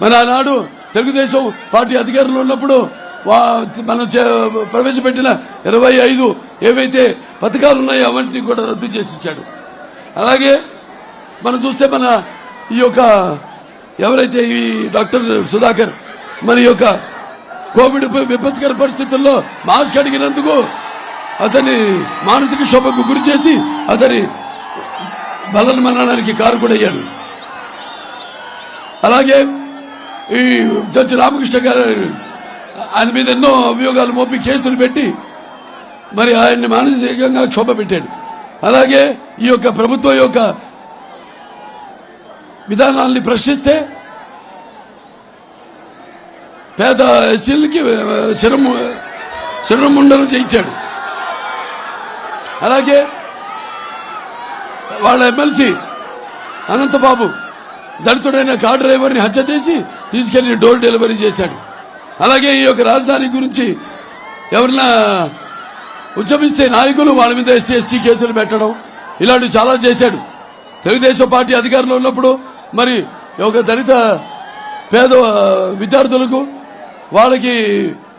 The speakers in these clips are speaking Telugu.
మరి ఆనాడు తెలుగుదేశం పార్టీ అధికారంలో ఉన్నప్పుడు మనం చే- ప్రవేశపెట్టిన ఇరవై ఐదు ఏవైతే పథకాలు ఉన్నాయో అవన్నీ కూడా రద్దు చేసేసాడు అలాగే మనం చూస్తే మన ఈ యొక్క ఎవరైతే ఈ డాక్టర్ సుధాకర్ మన యొక్క కోవిడ్ విపత్కర పరిస్థితుల్లో మాస్క్ అడిగినందుకు అతని మానసిక శోభకు గురి చేసి అతని బలన మరణానికి కారు కూడా అయ్యాడు అలాగే ఈ జడ్జి రామకృష్ణ గారు ఆయన మీద ఎన్నో అభియోగాలు మోపి కేసులు పెట్టి మరి ఆయన్ని మానసికంగా క్షోభ పెట్టాడు. అలాగే ఈ యొక్క ప్రభుత్వం యొక్క విధానాల్ని ప్రశ్నిస్తే పేద ఎస్సీలకి శరము శరముండలు చేయించాడు. అలాగే వాళ్ళ ఎమ్మెల్సీ అనంతబాబు దళితుడైన కార్ డ్రైవర్ని హత్య చేసి తీసుకెళ్ళి డోర్ డెలివరీ చేశాడు. అలాగే ఈ యొక్క రాజధాని గురించి ఎవరన్నా ఉద్యమిస్తే నాయకులు వాళ్ళ మీద ఎస్సీ ఎస్టీ కేసులు పెట్టడం ఇలాంటివి చాలా చేశాడు. తెలుగుదేశం పార్టీ అధికారంలో ఉన్నప్పుడు మరి ఒక దళిత పేద విద్యార్థులకు వాళ్ళకి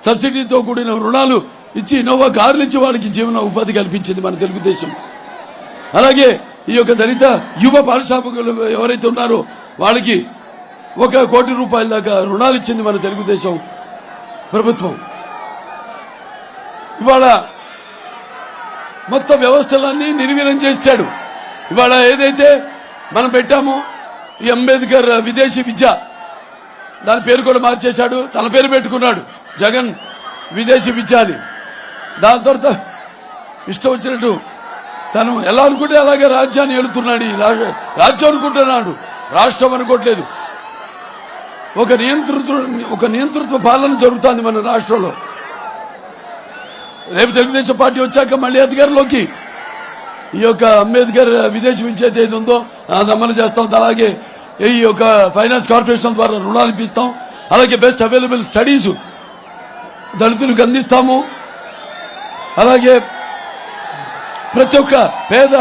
సబ్సిడీతో కూడిన రుణాలు ఇచ్చి ఇన్నోవా కార్లు ఇచ్చి వాళ్ళకి జీవన ఉపాధి కల్పించింది మన తెలుగుదేశం. అలాగే ఈ యొక్క దళిత యువ పారిశ్రామికులు ఎవరైతే ఉన్నారో వాళ్ళకి ఒక కోటి రూపాయల దాకా రుణాలు ఇచ్చింది మన తెలుగుదేశం ప్రభుత్వం. ఇవాళ మొత్తం వ్యవస్థలన్నీ నిర్వీర్యం చేశాడు. ఇవాళ ఏదైతే మనం పెట్టామో ఈ అంబేద్కర్ విదేశీ విద్య దాని పేరు కూడా మార్చేశాడు తన పేరు పెట్టుకున్నాడు జగన్ విదేశీ విద్య అని. దాని తర్వాత ఇష్టం వచ్చినట్టు తను ఎలా అనుకుంటే అలాగే రాజ్యాన్ని ఏలుతున్నాడు ఈ రాజ్యం అనుకుంటున్నాడు. రాష్ట్రం అనుకోవట్లేదు. ఒక నియంతృత్వ ఒక నియంతృత్వ పాలన జరుగుతుంది మన రాష్ట్రంలో. రేపు తెలుగుదేశం పార్టీ వచ్చాక మళ్ళీ అధికారంలోకి. ఈ యొక్క అంబేద్కర్ విదేశీ విద్య ఏది ఉందో అది అమలు చేస్తాం. అలాగే ఈ యొక్క ఫైనాన్స్ కార్పొరేషన్ ద్వారా రుణాలు ఇప్పిస్తాం. అలాగే బెస్ట్ అవైలబుల్ స్టడీస్ దళితులకు అందిస్తాము. అలాగే ప్రతి ఒక్క పేద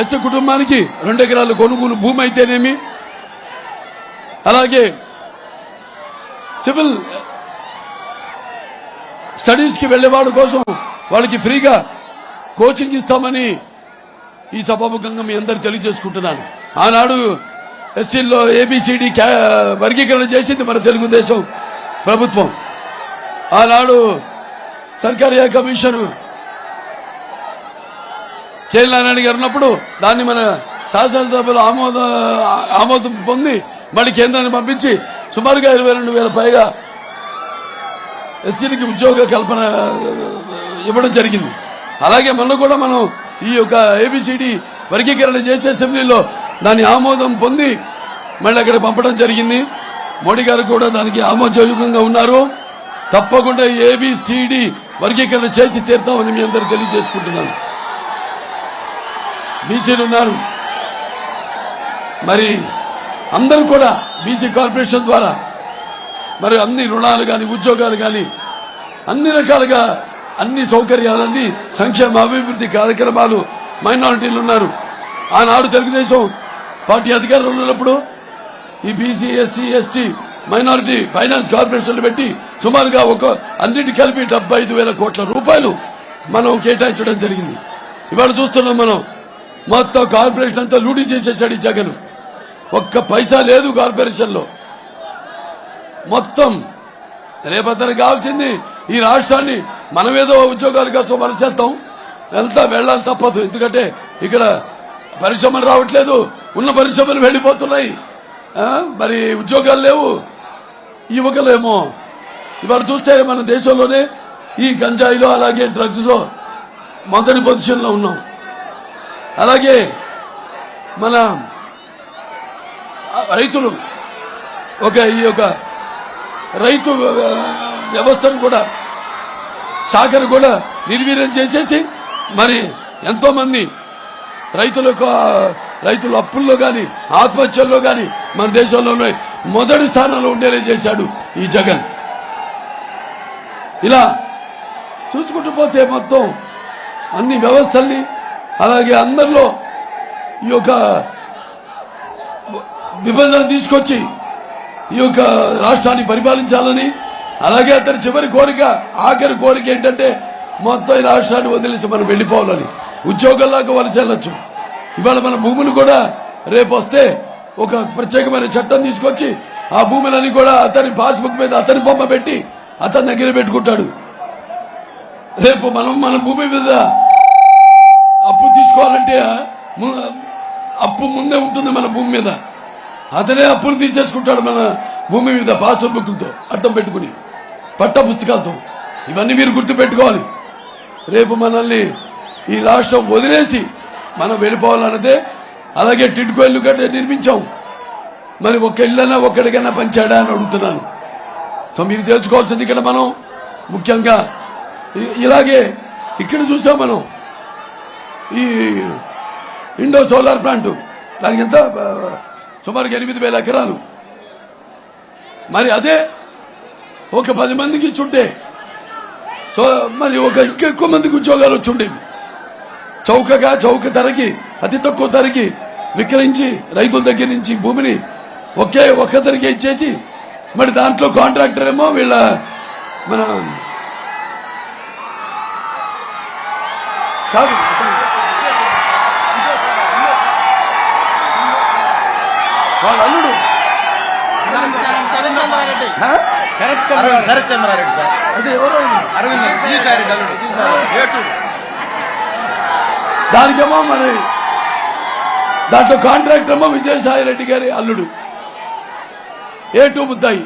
ఎస్ కుటుంబానికి రెండు ఎకరాల కొనుగోలు భూమి అయితేనేమి? అలాగే సివిల్ స్టడీస్కి వెళ్ళేవాడు కోసం వాళ్ళకి ఫ్రీగా కోచింగ్ ఇస్తామని ఈ సభాముఖంగా మీ అందరు తెలియజేసుకుంటున్నాను. ఆనాడు ఎస్సీల్లో ఏబిసిడి వర్గీకరణ చేసింది మన తెలుగుదేశం ప్రభుత్వం. ఆనాడు సర్కారియా కమిషన్ కేఎల్ గారు ఉన్నప్పుడు దాన్ని మన శాసనసభలో ఆమోద ఆమోదం పొంది మళ్ళీ కేంద్రాన్ని పంపించి సుమారుగా ఇరవై రెండు వేల పైగా ఎస్సీలకి ఉద్యోగ కల్పన ఇవ్వడం జరిగింది. అలాగే మొన్న కూడా మనం ఈ యొక్క ఏబిసిడి వర్గీకరణ చేసే అసెంబ్లీలో దాని ఆమోదం పొంది మళ్ళీ అక్కడ పంపడం జరిగింది. మోడీ గారు కూడా దానికి ఆమోదయోగంగా ఉన్నారు. తప్పకుండా ఏబిసిడి వర్గీకరణ చేసి తీర్థామని మీ అందరూ తెలియజేసుకుంటున్నాను. బీసీలు ఉన్నారు. మరి అందరూ కూడా బీసీ కార్పొరేషన్ ద్వారా మరి అన్ని రుణాలు కానీ ఉద్యోగాలు కానీ అన్ని రకాలుగా అన్ని సౌకర్యాలన్నీ సంక్షేమ అభివృద్ధి కార్యక్రమాలు మైనారిటీలు ఉన్నారు. ఆనాడు తెలుగుదేశం పార్టీ అధికారంలో ఉన్నప్పుడు ఈ BC SC ST minority finance కార్పొరేషన్లు పెట్టి సుమారుగా ఒక అన్నిటి కలిపి డెబ్బై ఐదు వేల కోట్ల రూపాయలు మనం కేటాయించడం జరిగింది. ఇవాళ చూస్తున్నాం మనం మొత్తం కార్పొరేషన్ అంతా లూటీ చేసేసాడు ఈ జగన్. ఒక్క పైసా లేదు కార్పొరేషన్లో. మొత్తం. రేపతనికి కావాల్సింది ఈ రాష్ట్రాన్ని మనమేదో ఉద్యోగాల కోసం మనసేస్తాం వెళ్తా వెళ్ళాలి తప్పదు. ఎందుకంటే ఇక్కడ పరిశ్రమలు రావట్లేదు. ఉన్న పరిశ్రమలు వెళ్ళిపోతున్నాయి. మరి ఉద్యోగాలు లేవు. యువకులేమో. ఇవాళ చూస్తే మన దేశంలోనే ఈ గంజాయిలో అలాగే డ్రగ్స్లో మొదటి పొజిషన్లో ఉన్నాం. అలాగే మన రైతులు ఒక ఈ యొక్క రైతు వ్యవస్థను కూడా శాఖను కూడా నిర్వీర్యం చేసేసి మరి ఎంతోమంది రైతుల రైతుల అప్పుల్లో కానీ ఆత్మహత్యల్లో కానీ మన దేశంలోనే మొదటి స్థానంలో ఉండేలా చేశాడు ఈ జగన్. ఇలా చూసుకుంటూ పోతే మొత్తం అన్ని వ్యవస్థల్ని అలాగే అందరిలో ఈ యొక్క విభజన తీసుకొచ్చి ఈ యొక్క రాష్ట్రాన్ని పరిపాలించాలని అలాగే అతని చివరి కోరిక ఆఖరి కోరిక ఏంటంటే మొత్తం ఈ రాష్ట్రాన్ని వదిలేసి మనం వెళ్ళిపోవాలని. ఉద్యోగాల్లాగా వలస వెళ్ళొచ్చు. ఇవాళ మన భూములు కూడా రేపు వస్తే ఒక ప్రత్యేకమైన చట్టం తీసుకొచ్చి ఆ భూములని కూడా అతని పాస్బుక్ మీద అతని బొమ్మ పెట్టి అతని దగ్గర పెట్టుకుంటాడు. రేపు మనం మన భూమి మీద అప్పు తీసుకోవాలంటే అప్పు ముందే ఉంటుంది మన భూమి మీద. అతనే అప్పులు తీసేసుకుంటాడు మన భూమి మీద పాస్బుక్లతో అడ్డం పెట్టుకుని పట్ట పుస్తకాలతో. ఇవన్నీ మీరు గుర్తు పెట్టుకోవాలి రేపు మనల్ని ఈ రాష్ట్రం వదిలేసి మనం వెళ్ళిపోవాలన్నదే అలాగే టిడ్కో ఇల్లు కట్టే నిర్మించాం. మరి ఒక ఇల్లైనా ఒక్కడికైనా పంచాడా అని అడుగుతున్నాను. సో మీరు తెలుసుకోవాల్సింది ఇక్కడ మనం ముఖ్యంగా ఇలాగే ఇక్కడ చూసాం మనం. ఈ ఇండో సోలార్ ప్లాంట్. దానికి ఎంత? సుమారుగా ఎనిమిది వేల ఎకరాలు. మరి అదే ఒక పది మందికి ఇచ్చుంటే సో మరి ఒక ఇంకా ఎక్కువ మందికి ఉద్యోగాలు వచ్చుండేవి చౌకగా చౌక ధరకి అతి తక్కువ ధరకి విక్రయించి రైతుల దగ్గర నుంచి భూమిని ఒకే ఒక్క ధరకే ఇచ్చేసి మరి దాంట్లో కాంట్రాక్టర్ ఏమో వీళ్ళ మన కాదు. వాళ్ళ అల్లుడు. శరత్ చంద్రారెడ్డి. హ? శరత్ చంద్రారెడ్డి సార్. అదే ఎవరో. అరవింద్ అల్లుడు. దానికేమో మరి దాంట్లో కాంట్రాక్ట్ ఏమో విజయసాయి రెడ్డి గారి అల్లుడు. ఏ టూ ముద్దాయి?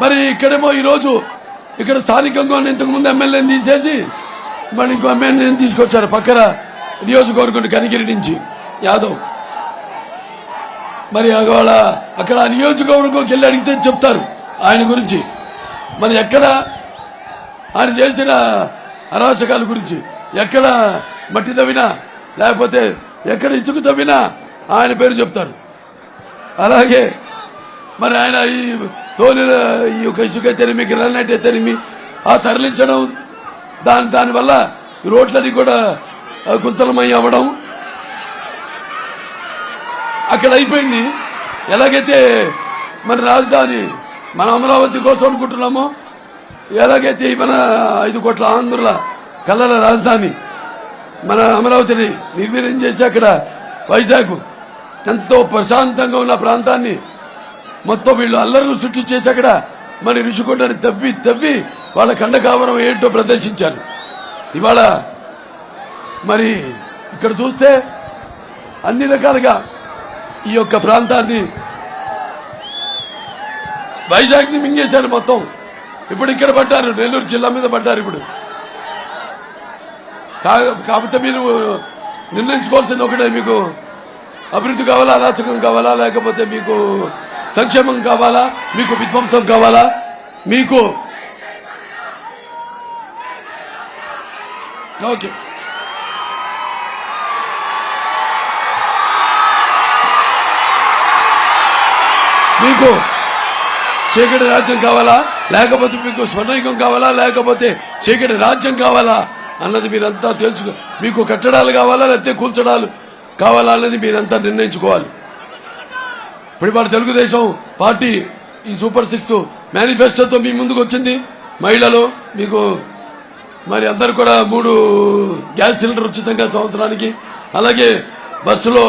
మరి ఇక్కడేమో ఈరోజు ఇక్కడ స్థానికంగా ఉన్న ఇంతకుముందు ఎమ్మెల్యేని తీసేసి మరి ఇంకో ఎమ్మెల్యేని తీసుకొచ్చారు పక్కన నియోజకవర్గం కనిగిరి నుంచి. యాదవ్. మరి వాళ్ళ అక్కడ ఆ నియోజకవర్గంకి వెళ్ళి అడిగితే చెప్తారు ఆయన గురించి. మరి ఎక్కడ ఆయన చేసిన అరాచకాల గురించి. ఎక్కడ మట్టి తవ్వినా లేకపోతే ఎక్కడ ఇసుక తవ్వినా ఆయన పేరు చెప్తారు. అలాగే మరి ఆయన ఈ తోలి ఈ యొక్క ఇసుక తెరిమి గ్రానైట్ తెరిమి ఆ తరలించడం దాని దానివల్ల రోడ్లన్నీ కూడా గుంతలమై అవ్వడం అక్కడ అయిపోయింది. ఎలాగైతే మన రాజధాని మన అమరావతి కోసం అనుకుంటున్నామో ఎలాగైతే మన ఐదు కోట్ల ఆంధ్రుల కళ్ళల రాజధాని మన అమరావతిని నిర్వీర్యం చేసి అక్కడ వైజాగ్ ఎంతో ప్రశాంతంగా ఉన్న ప్రాంతాన్ని మొత్తం వీళ్ళు అల్లర్లు సృష్టించేసి అక్కడ మరి రుచికొండని తవ్వి తవ్వి వాళ్ళ కండకావరం ఏంటో ప్రదర్శించారు. ఇవాళ మరి ఇక్కడ చూస్తే అన్ని రకాలుగా ఈ యొక్క ప్రాంతాన్ని వైజాగ్ని మింగేశారు మొత్తం. ఇప్పుడు ఇక్కడ పడ్డారు నెల్లూరు జిల్లా మీద పడ్డారు ఇప్పుడు. కా- కాబట్టి మీరు నిర్ణయించుకోవాల్సింది ఒకటే మీకు అభివృద్ధి కావాలా అరాచకం కావాలా లేకపోతే మీకు సంక్షేమం కావాలా మీకు విధ్వంసం కావాలా మీకు ఓకే. మీకు చీకటి రాజ్యం కావాలా? లేకపోతే మీకు స్వర్ణయుగం కావాలా? లేకపోతే చీకటి రాజ్యం కావాలా? అన్నది మీరంతా తెలుసుకో మీకు కట్టడాలు కావాలా? లేకపోతే కూల్చడాలు కావాలా? అన్నది మీరంతా నిర్ణయించుకోవాలి. ఇప్పుడు మన తెలుగుదేశం పార్టీ ఈ సూపర్ సిక్స్ మేనిఫెస్టోతో మీ ముందుకు వచ్చింది. మహిళలు మీకు మరి అందరు కూడా మూడు గ్యాస్ సిలిండర్ ఉచితంగా సంవత్సరానికి అలాగే బస్సులో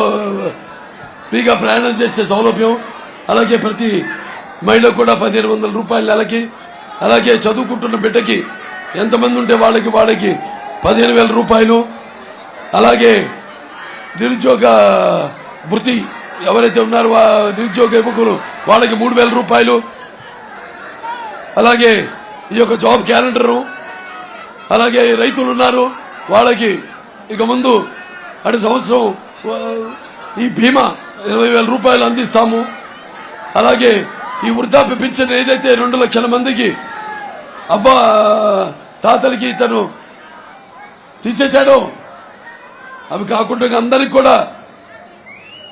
ఫ్రీగా ప్రయాణం చేసే సౌలభ్యం. అలాగే ప్రతి మహిళ కూడా పదిహేను వందల రూపాయలు నెలకి అలాగే చదువుకుంటున్న బిడ్డకి ఎంతమంది ఉంటే వాళ్ళకి వాళ్ళకి పదిహేను వేల రూపాయలు అలాగే నిరుద్యోగ వృత్తి ఎవరైతే ఉన్నారో వా నిరుద్యోగ యువకులు వాళ్ళకి మూడు వేల రూపాయలు అలాగే ఈ యొక్క జాబ్ క్యాలెండరు అలాగే రైతులు ఉన్నారు వాళ్ళకి ఇక ముందు అటు సంవత్సరం ఈ బీమా ఇరవై వేల రూపాయలు అందిస్తాము. అలాగే ఈ వృద్ధాప్య పింఛన్ ఏదైతే రెండు లక్షల మందికి అబ్బా తాతలకి తను తీసేశాడు అవి కాకుండా అందరికి కూడా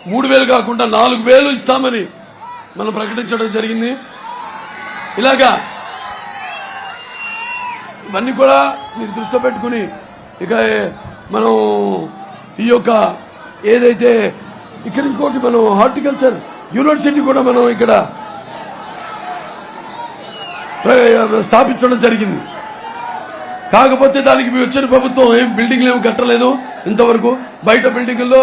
మూడు వేలు కాకుండా నాలుగు వేలు ఇస్తామని మనం ప్రకటించడం జరిగింది. ఇలాగా ఇవన్నీ కూడా మీరు దృష్టిలో పెట్టుకుని ఇక మనం ఈ యొక్క ఏదైతే ఇక్కడ ఇంకోటి మనం హార్టికల్చర్ యూనివర్సిటీ కూడా మనం ఇక్కడ స్థాపించడం జరిగింది. కాకపోతే దానికి మీ వచ్చిన ప్రభుత్వం ఏం బిల్డింగ్లు ఏమి కట్టలేదు ఇంతవరకు. బయట బిల్డింగుల్లో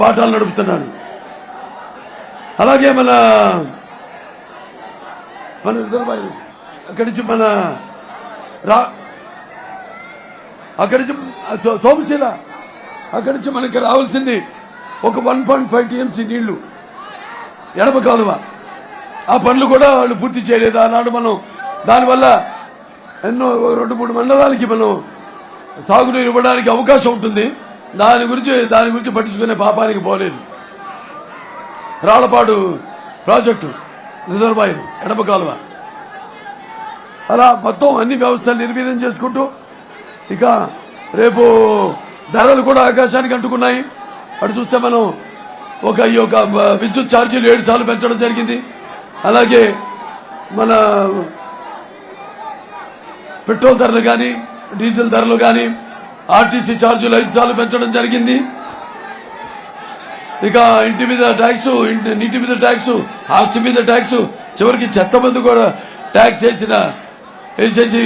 పాఠాలు నడుపుతున్నారు. అలాగే మన మన రిజర్వాయర్ అక్కడి నుంచి మన రా అక్కడి నుంచి సోమశీల అక్కడి నుంచి మనకి రావాల్సింది ఒక వన్ పాయింట్ ఫైవ్ టీఎంసీ నీళ్ళు. ఎడమ కాలువ. ఆ పనులు కూడా వాళ్ళు పూర్తి చేయలేదు. ఆనాడు మనం దానివల్ల ఎన్నో రెండు మూడు మండలాలకి మనం సాగునీరు ఇవ్వడానికి అవకాశం ఉంటుంది. దాని గురించి దాని గురించి పట్టించుకునే పాపానికి పోలేదు. రాళ్ళపాడు ప్రాజెక్టు రిజర్వాయర్ ఎడమ కాలువ. అలా మొత్తం అన్ని వ్యవస్థలు నిర్వీర్యం చేసుకుంటూ ఇక రేపు ధరలు కూడా ఆకాశానికి అంటుకున్నాయి. అటు చూస్తే మనం ఒక ఈ యొక్క విద్యుత్ ఛార్జీలు ఏడు సార్లు పెంచడం జరిగింది. అలాగే మన పెట్రోల్ ధరలు కానీ డీజిల్ ధరలు కానీ ఆర్టీసీ ఛార్జీలు ఐదు సార్లు పెంచడం జరిగింది. ఇక ఇంటి మీద ట్యాక్స్ నీటి మీద ట్యాక్స్ ఆస్తి మీద ట్యాక్స్ చివరికి చెత్త మంది కూడా ట్యాక్స్ వేసిన వేసేసి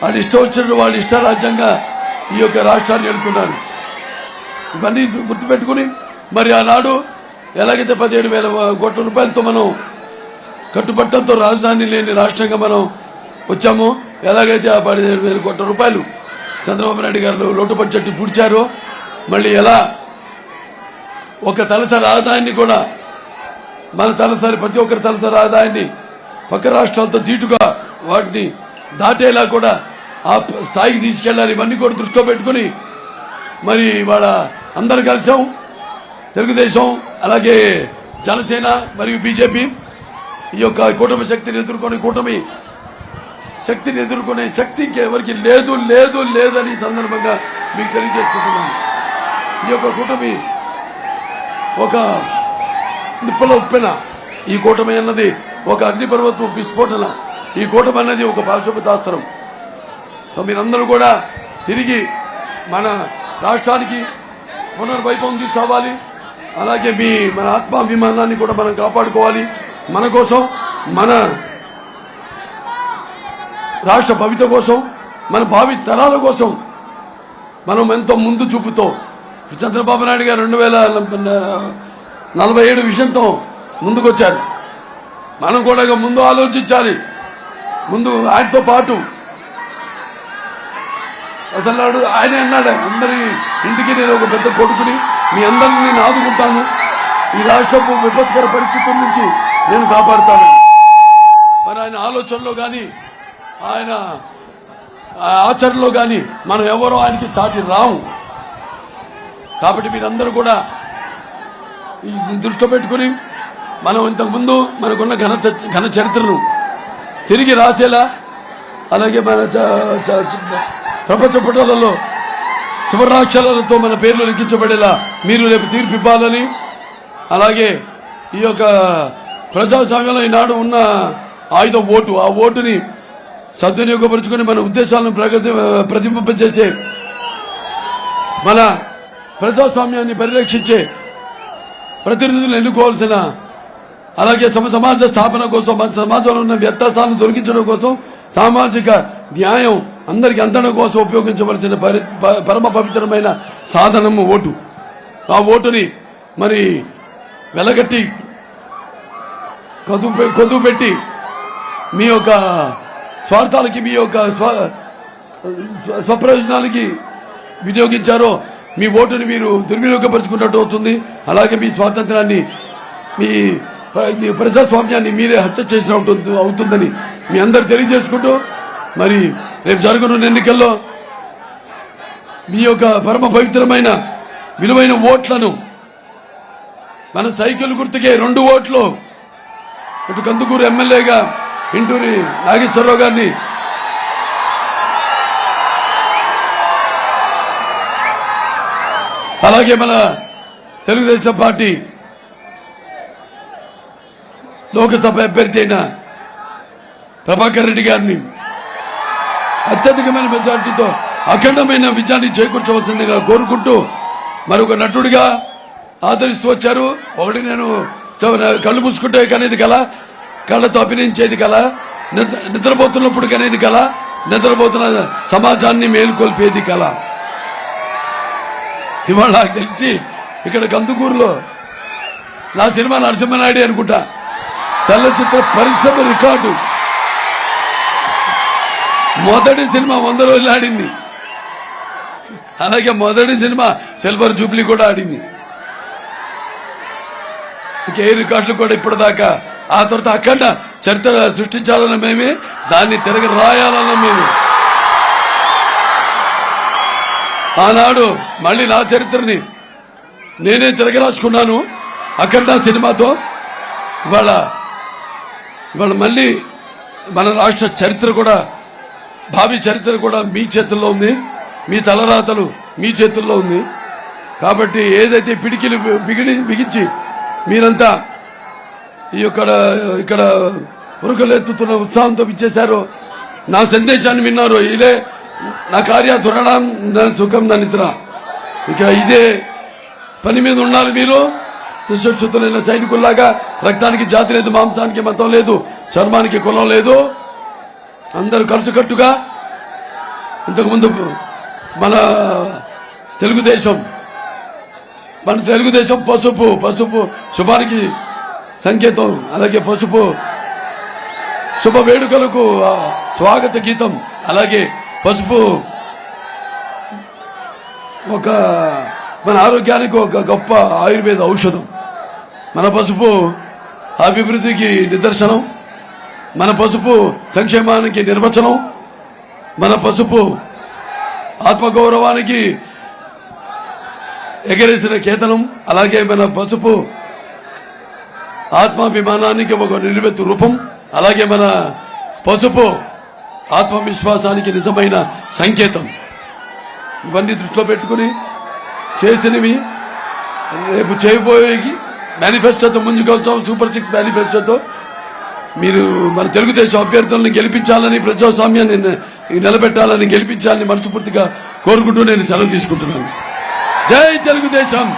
వాళ్ళు ఇష్టం వచ్చిన వాళ్ళు ఇష్టరాజ్యంగా ఈ యొక్క రాష్ట్రాన్ని ఎడుతున్నారు ఇవన్నీ గుర్తుపెట్టుకుని మరి ఆనాడు ఎలాగైతే పదిహేడు వేల కోట్ల రూపాయలతో మనం కట్టుబట్టలతో రాజధాని లేని రాష్ట్రంగా మనం వచ్చాము ఎలాగైతే ఆ పదిహేడు వేల కోట్ల రూపాయలు చంద్రబాబు నాయుడు గారు లోటు బడ్జెట్ పూడ్చారో మళ్ళీ ఎలా ఒక తలసరి ఆదాయాన్ని కూడా మన తలసరి ప్రతి ఒక్కరి తలసరి ఆదాయాన్ని పక్క రాష్ట్రాలతో దీటుగా వాటిని దాటేలా కూడా ఆ స్థాయికి తీసుకెళ్ళాలి. ఇవన్నీ కూడా దృష్టిలో పెట్టుకుని మరి వాళ్ళ అందరు కలిసాం. తెలుగుదేశం అలాగే జనసేన మరియు బీజేపీ ఈ యొక్క కూటమి శక్తిని ఎదుర్కొని కూటమి శక్తిని ఎదుర్కొనే శక్తి ఇంకెవరికి లేదు లేదు లేదని సందర్భంగా మీకు తెలియజేసుకుంటున్నాను. ఈ యొక్క కూటమి ఒక నిప్పుల ఉప్పెన ఈ కూటమి అన్నది ఒక అగ్నిపర్వతం విస్ఫోటన. ఈ కూటమి అన్నది ఒక పాశుపతాస్త్రం సో మీరందరూ కూడా తిరిగి మన రాష్ట్రానికి పునర్వైభవం తీసుకురావాలి అలాగే మీ మన ఆత్మాభిమానాన్ని కూడా మనం కాపాడుకోవాలి. మన కోసం మన రాష్ట్ర భవిత కోసం మన భావి తరాల కోసం మనం ఎంతో ముందు చూపుతో చంద్రబాబు నాయుడు గారు రెండు వేల నలభై ఏడు విషయంతో ముందుకొచ్చారు. మనం కూడా ముందు ఆలోచించాలి. ముందు ఆయనతో పాటు అసలు ఆయన అన్నాడు అందరి ఇంటికి నేను ఒక పెద్ద కొడుకుని మీ అందరిని నేను ఆదుకుంటాను. ఈ రాష్ట్రపు విపత్కర పరిస్థితుల నుంచి నేను కాపాడుతాను. మరి ఆయన ఆలోచనలో కానీ ఆయన ఆచరణలో కానీ మనం ఎవరో ఆయనకి సాటి రాము. కాబట్టి మీరందరూ కూడా దృష్టిలో పెట్టుకుని మనం ఇంతకుముందు మనకున్న ఘన ఘన చరిత్రను తిరిగి రాసేలా అలాగే మన చ- ప్రపంచ పుటలలో సువర్ణాక్షరాలతో మన పేర్లు లిఖించబడేలా మీరు రేపు తీర్పు ఇవ్వాలని అలాగే ఈ యొక్క ప్రజాస్వామ్యంలో ఈనాడు ఉన్న ఆయుధ ఓటు ఆ ఓటుని సద్వినియోగపరుచుకొని మన ఉద్దేశాలను ప్రగతి ప్రతింపజేసే మన ప్రజాస్వామ్యాన్ని పరిరక్షించే ప్రతినిధులను ఎన్నుకోవాల్సిన అలాగే సమ సమాజ స్థాపన కోసం మన సమాజంలో ఉన్న వ్యత్యాసాలను తొలగించడం కోసం సామాజిక న్యాయం అందరికి అందడం కోసం ఉపయోగించవలసిన పరమ పవిత్రమైన సాధనము ఓటు. ఆ ఓటుని మరి వెలగట్టి కదుపు కొదువు పెట్టి మీ యొక్క స్వార్థాలకి మీ యొక్క స్వ- స్వప్రయోజనాలకి వినియోగించారో మీ ఓటుని మీరు దుర్వినియోగపరుచుకున్నట్టు అవుతుంది. అలాగే మీ స్వాతంత్రాన్ని మీ మీ ప్రజాస్వామ్యాన్ని మీరే హత్య చేసిన అవుతుందని మీ అందరు తెలియజేసుకుంటూ మరి రేపు జరగనున్న ఎన్నికల్లో మీ యొక్క పరమ పవిత్రమైన విలువైన ఓట్లను మన సైకిల్ గుర్తుకే రెండు ఓట్లు ఇటు కందుకూరు ఎమ్మెల్యేగా ఇంటూరి నాగేశ్వరరావు గారిని అలాగే మన తెలుగుదేశం పార్టీ లోకసభ అభ్యర్థి అయిన ప్రభాకర్ రెడ్డి గారిని అత్యధికమైన మెజార్టీతో అఖండమైన విజయాన్ని చేకూర్చవలసిందిగా కోరుకుంటూ మరొక నటుడిగా ఆదరిస్తూ వచ్చారు. ఒకటి నేను కళ్ళు మూసుకుంటే కనేది కల కళ్ళతో అభినయించేది కల నిద్ర నిద్రపోతున్నప్పుడు కనేది కల నిద్రపోతున్న సమాజాన్ని మేలుకొల్పేది కల. ఇవాళ నాకు తెలిసి ఇక్కడ కందుకూరులో నా సినిమా నరసింహనాయుడు అనుకుంటా. చలనచిత్ర పరిశ్రమ రికార్డు. మొదటి సినిమా వంద రోజులు ఆడింది. అలాగే మొదటి సినిమా సిల్వర్ జూబ్లీ కూడా ఆడింది. ఏ రికార్డులు కూడా ఇప్పటిదాకా ఆ తర్వాత అఖండ చరిత్ర సృష్టించాలన్న మేమే దాన్ని తిరగ రాయాలన్న మేము. ఆనాడు మళ్ళీ నా చరిత్రని నేనే తిరగ రాసుకున్నాను అఖండ సినిమాతో. ఇవాళ ఇవాళ మళ్ళీ మన రాష్ట్ర చరిత్ర కూడా భావి చరిత్ర కూడా మీ చేతుల్లో ఉంది. మీ తలరాతలు మీ చేతుల్లో ఉంది. కాబట్టి ఏదైతే పిడికిలు బిగిడి బిగించి మీరంతా ఈ యొక్క ఇక్కడ ఉరుకలెత్తుతున్న ఉత్సాహంతో ఇచ్చేశారో నా సందేశాన్ని విన్నారు ఇదే నా కార్య దురణం నా సుఖం నా నిద్ర. ఇక ఇదే పని మీద ఉండాలి మీరు. సుశిక్షితులైన సైనికుల్లాగా రక్తానికి జాతి లేదు మాంసానికి మతం లేదు చర్మానికి కులం లేదు. అందరూ కలుసుకట్టుగా ఇంతకుముందు మన తెలుగుదేశం మన తెలుగుదేశం పసుపు పసుపు శుభానికి సంకేతం అలాగే పసుపు శుభ వేడుకలకు స్వాగత గీతం అలాగే పసుపు ఒక మన ఆరోగ్యానికి ఒక గొప్ప ఆయుర్వేద ఔషధం. మన పసుపు అభివృద్ధికి నిదర్శనం. మన పసుపు సంక్షేమానికి నిర్వచనం. మన పసుపు ఆత్మగౌరవానికి ఎగరేసిన కేతనం. అలాగే మన పసుపు ఆత్మాభిమానానికి ఒక నిలువెత్తు రూపం. అలాగే మన పసుపు ఆత్మవిశ్వాసానికి నిజమైన సంకేతం. ఇవన్నీ దృష్టిలో పెట్టుకుని చేసినవి. రేపు చేయబోయేవి. మేనిఫెస్టోతో ముందుకొచ్చాం సూపర్ సిక్స్ మేనిఫెస్టోతో. మీరు మన తెలుగుదేశం అభ్యర్థులను గెలిపించాలని ప్రజాస్వామ్యాన్ని నిలబెట్టాలని గెలిపించాలని మనస్ఫూర్తిగా కోరుకుంటూ నేను సెలవు తీసుకుంటున్నాను. జై తెలుగుదేశం!